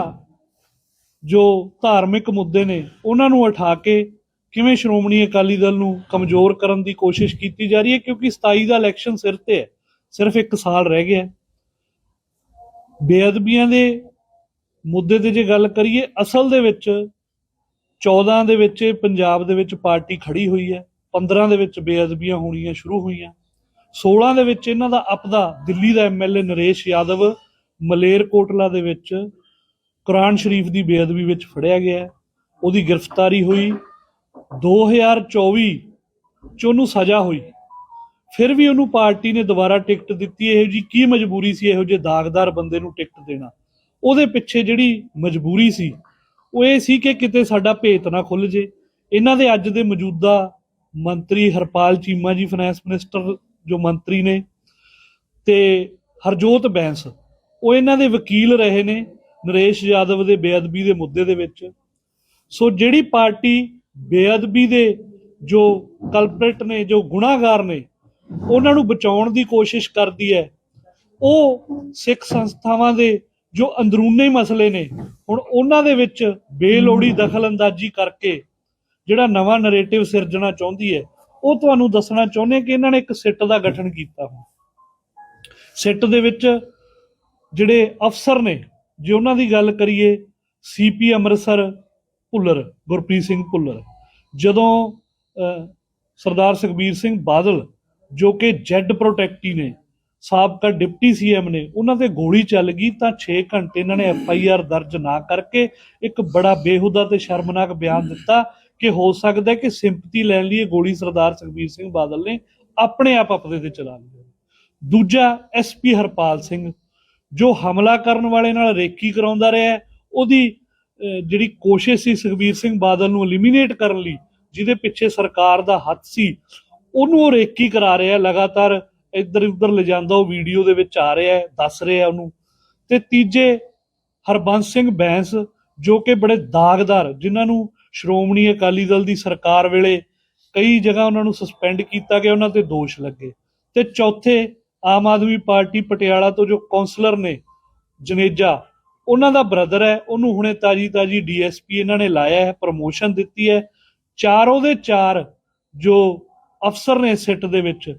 ਜੋ ਧਾਰਮਿਕ ਮੁੱਦੇ ਨੇ ਉਹਨਾਂ ਨੂੰ ਉਠਾ ਕੇ ਕਿਵੇਂ ਸ਼੍ਰੋਮਣੀ ਅਕਾਲੀ ਦਲ ਨੂੰ ਕਮਜ਼ੋਰ ਕਰਨ ਦੀ ਕੋਸ਼ਿਸ਼ ਕੀਤੀ ਜਾ ਰਹੀ ਹੈ ਕਿਉਂਕਿ 27 ਦਾ ਇਲੈਕਸ਼ਨ ਸਿਰ ਤੇ ਹੈ ਸਿਰਫ 1 ਸਾਲ ਰਹਿ ਗਿਆ ਹੈ। ਬੇਅਦਬੀਆਂ ਦੇ ਮੁੱਦੇ ਤੇ ਜੇ ਗੱਲ ਕਰੀਏ, ਅਸਲ ਦੇ ਵਿੱਚ 14 ਦੇ ਵਿੱਚ ਪੰਜਾਬ ਦੇ ਵਿੱਚ ਪਾਰਟੀ ਖੜੀ ਹੋਈ ਹੈ 15 ਦੇ ਵਿੱਚ ਬੇਅਦਬੀਆਂ ਹੋਣੀਆਂ ਸ਼ੁਰੂ ਹੋਈਆਂ 16 ਦੇ ਵਿੱਚ ਇਹਨਾਂ ਦਾ ਆਪਦਾ ਦਿੱਲੀ ਦਾ M L A Naresh Yadav Malerkotla ਦੇ ਵਿੱਚ ਕੁਰਾਨ ਸ਼ਰੀਫ ਦੀ ਬੇਅਦਬੀ ਵਿੱਚ ਫੜਿਆ ਗਿਆ ਉਹਦੀ ਗ੍ਰਿਫਤਾਰੀ ਹੋਈ 2024 ਚ ਉਹਨੂੰ ਸਜ਼ਾ ਹੋਈ। ਫਿਰ ਵੀ ਉਹਨੂੰ ਪਾਰਟੀ ਨੇ ਦੁਬਾਰਾ ਟਿਕਟ ਦਿੱਤੀ, ਇਹੋ ਜੀ ਕੀ ਮਜਬੂਰੀ ਸੀ ਇਹੋ ਜਿਹੇ ਦਾਗਦਾਰ ਬੰਦੇ ਨੂੰ ਟਿਕਟ ਦੇਣਾ? ਉਹਦੇ ਪਿੱਛੇ ਜਿਹੜੀ ਮਜਬੂਰੀ ਸੀ, ਉਹ ਇਹ ਸੀ ਕਿ ਕਿਤੇ ਸਾਡਾ ਭੇਤ ਨਾ ਖੁੱਲ ਜੇ। ਇਹਨਾਂ ਦੇ ਅੱਜ ਦੇ ਮੌਜੂਦਾ ਮੰਤਰੀ ਹਰਪਾਲ ਚੀਮਾ ਜੀ ਫਾਈਨੈਂਸ ਮਿਨਿਸਟਰ ਜੋ ਮੰਤਰੀ ਨੇ, ਤੇ ਹਰਜੋਤ ਬੈਂਸ, ਉਹ ਇਹਨਾਂ ਦੇ ਵਕੀਲ ਰਹੇ ਨੇ ਨਰੇਸ਼ ਯਾਦਵ ਦੇ ਬੇਅਦਬੀ ਦੇ ਮੁੱਦੇ ਦੇ ਵਿੱਚ। ਸੋ ਜਿਹੜੀ ਪਾਰਟੀ ਬੇਅਦਬੀ ਦੇ ਜੋ ਕਲਪਰੇਟ ਨੇ, ਜੋ ਗੁਨਾਹਗਾਰ ਨੇ ਉਹਨਾਂ ਨੂੰ ਬਚਾਉਣ ਦੀ ਕੋਸ਼ਿਸ਼ ਕਰਦੀ ਹੈ। ਉਹ ਸਿੱਖ ਸੰਸਥਾਵਾਂ ਦੇ ਜੋ ਅੰਦਰੂਨੀ ਮਸਲੇ ਨੇ ਹੁਣ ਉਹਨਾਂ ਦੇ ਵਿੱਚ ਬੇਲੋੜੀ ਦਖਲਅੰਦਾਜ਼ੀ ਕਰਕੇ ਜਿਹੜਾ ਨਵਾਂ ਨੈਰੇਟਿਵ ਸਿਰਜਣਾ ਚਾਹੁੰਦੀ ਹੈ ਉਹ ਤੁਹਾਨੂੰ ਦੱਸਣਾ ਚਾਹੁੰਦੇ ਕਿ ਇਹਨਾਂ ਨੇ ਇੱਕ ਸਿੱਟ ਦਾ ਗਠਨ ਕੀਤਾ ਹੁਣ। ਸਿੱਟ ਦੇ ਵਿੱਚ ਜਿਹੜੇ ਅਫਸਰ ਨੇ ਜੇ ਉਹਨਾਂ ਦੀ ਗੱਲ ਕਰੀਏ ਸੀਪੀ ਅੰਮ੍ਰਿਤਸਰ ਭੁੱਲਰ ਗੁਰਪ੍ਰੀਤ ਸਿੰਘ ਭੁੱਲਰ ਜਦੋਂ ਅਹ, ਸਰਦਾਰ ਸੁਖਬੀਰ ਸਿੰਘ ਬਾਦਲ ਜੋ ਕਿ ਜੈਡ ਪ੍ਰੋਟੈਕਟੀ ਨੇ। ਸਾਬਕਾ ਡਿਪਟੀ ਸੀਐਮ ਨੇ। ਉਹਨਾਂ ਤੇ ਗੋਲੀ ਚੱਲ ਗਈ ਤਾਂ 6 ਘੰਟੇ ਇਹਨਾਂ ਨੇ ਐਫ ਆਈ ਆਰ ਦਰਜ ਨਾ ਕਰਕੇ ਇੱਕ ਬੜਾ ਬੇਹੁਦਾ ਤੇ ਸ਼ਰਮਨਾਕ ਬਿਆਨ ਦਿੱਤਾ ਕਿ ਹੋ ਸਕਦਾ ਕਿ ਸਿੰਪਥੀ ਲੈਣ ਲਈ ਇਹ ਗੋਲੀ ਸਰਦਾਰ ਸੁਖਬੀਰ ਸਿੰਘ ਬਾਦਲ ਨੇ ਆਪਣੇ ਆਪ ਆਪਦੇ ਤੇ ਚਲਾ ਲਈ ਦੂਜਾ ਐਸਪੀ ਹਰਪਾਲ ਸਿੰਘ, ਜੋ ਹਮਲਾ ਕਰਨ ਵਾਲੇ ਨਾਲ ਰੇਕੀ ਕਰਾਉਂਦਾ ਰਿਹਾ ਉਹਦੀ ਜਿਹੜੀ ਕੋਸ਼ਿਸ਼ ਸੀ ਸੁਖਬੀਰ ਸਿੰਘ ਬਾਦਲ ਨੂੰ ਐਲੀਮੀਨੇਟ ਕਰਨ ਲਈ, ਜਿਹਦੇ ਪਿੱਛੇ ਸਰਕਾਰ ਦਾ ਹੱਥ ਸੀ ਉਹਨੂੰ ਉਹ ਰੇਕੀ ਕਰਾ ਰਿਹਾ, ਲਗਾਤਾਰ ਇੱਧਰ ਉੱਧਰ ਲਿਜਾਂਦਾ, ਉਹ ਵੀਡੀਓ ਦੇ ਵਿੱਚ ਆ ਰਿਹਾ, ਦੱਸ ਰਿਹਾ ਉਹਨੂੰ। ਤੇ ਤੀਜੇ, ਹਰਬੰਸ ਸਿੰਘ ਬੈਂਸ, ਜੋ ਕਿ ਬੜੇ ਦਾਗਦਾਰ, ਜਿਨ੍ਹਾਂ ਨੂੰ ਸ਼੍ਰੋਮਣੀ ਅਕਾਲੀ ਦਲ ਦੀ ਸਰਕਾਰ ਵੇਲੇ ਕਈ ਜਗ੍ਹਾ ਉਹਨਾਂ ਨੂੰ ਸਸਪੈਂਡ ਕੀਤਾ ਗਿਆ, ਉਹਨਾਂ ਤੇ ਦੋਸ਼ ਲੱਗੇ। ਤੇ ਚੌਥੇ, ਆਮ ਆਦਮੀ ਪਾਰਟੀ ਪਟਿਆਲਾ ਤੋਂ ਜੋ ਕਾਉਂਸਲਰ ਨੇ, ਜਨੇਜਾ, ਉਹਨਾਂ ਦਾ ਬ੍ਰਦਰ ਹੈ, ਉਹਨੂੰ ਹੁਣੇ ਤਾਜੀ ਤਾਜੀ ਡੀਐਸਪੀ ਇਹਨਾਂ ਨੇ ਲਾਇਆ ਹੈ, ਪ੍ਰਮੋਸ਼ਨ ਦਿੱਤੀ ਹੈ। ਚਾਰੋਂ ਦੇ ਚਾਰ ਜੋ ਅਫਸਰ ਨੇ ਸਿੱਟ ਦੇ ਵਿੱਚ,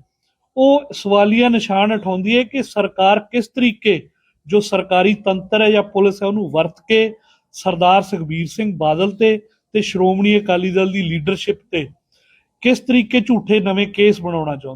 ਉਹ ਸਵਾਲੀਆ ਨਿਸ਼ਾਨ ਉਠਾਉਂਦੀ ਹੈ ਕਿ ਸਰਕਾਰ ਕਿਸ ਤਰੀਕੇ ਜੋ ਸਰਕਾਰੀ ਤੰਤਰ ਹੈ ਜਾਂ ਪੁਲਿਸ ਹੈ ਉਹਨੂੰ ਵਰਤ ਕੇ ਸਰਦਾਰ ਸੁਖਬੀਰ ਸਿੰਘ ਬਾਦਲ ਤੇ ਤੇ ਸ਼੍ਰੋਮਣੀ ਅਕਾਲੀ ਦਲ ਦੀ ਲੀਡਰਸ਼ਿਪ ਤੇ ਕਿਸ ਤਰੀਕੇ ਝੂਠੇ ਨਵੇਂ ਕੇਸ ਬਣਾਉਣਾ ਚਾਹੁੰਦੀ